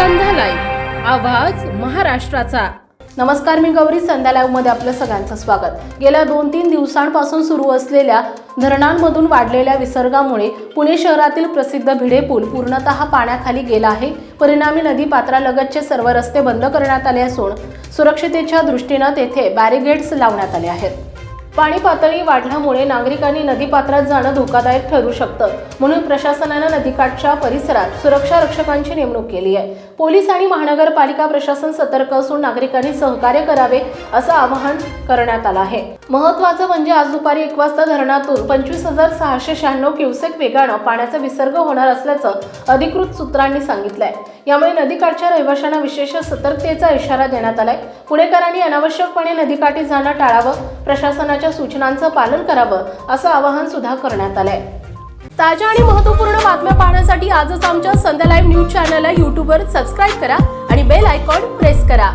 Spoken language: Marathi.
आवाज महाराष्ट्राचा. नमस्कार मी गौरी संध्या लाईव्हमध्ये आपलं सगळ्यांचं स्वागत. गेल्या दोन तीन दिवसांपासून सुरू असलेल्या धरणांमधून वाढलेल्या विसर्गामुळे पुणे शहरातील प्रसिद्ध भिडे पूल पूर्णतः पाण्याखाली गेला आहे. परिणामी नदी पात्रालगतचे सर्व रस्ते बंद करण्यात आले असून सुरक्षितेच्या दृष्टीनं तेथे बॅरिगेड्स लावण्यात आले आहेत. पाणी पातळी वाढल्यामुळे नागरिकांनी नदीपात्रात जाणं धोकादायक ठरू शकतं. म्हणून प्रशासनानं नदीकाठच्या परिसरात सुरक्षा रक्षकांची नेमणूक केली आहे. पोलीस आणि महानगरपालिका प्रशासन सतर्क असून नागरिकांनी सहकार्य करावे असं आवाहन करण्यात आलं आहे. महत्वाचं म्हणजे आज दुपारी एक वाजता धरणातून पंचवीस हजार सहाशे शहाण्णव क्युसेक वेगानं पाण्याचा विसर्ग होणार असल्याचं अधिकृत सूत्रांनी सांगितलंय. यामुळे नदीकाठच्या रहिवाशांना विशेष सतर्कतेचा इशारा देण्यात आलाय. पुणेकरांनी अनावश्यकपणे नदीकाठी जाणं टाळावं प्रशासनाच्या सूचनांचं पालन करावं असं आवाहन सुद्धा करण्यात आलंय. ताज्या आणि महत्त्वपूर्ण बातम्या पाहण्यासाठी आजच आमच्या संध्या लाईव्ह न्यूज चॅनलला यूट्यूबवर सबस्क्राईब करा आणि बेल आयकॉन प्रेस करा.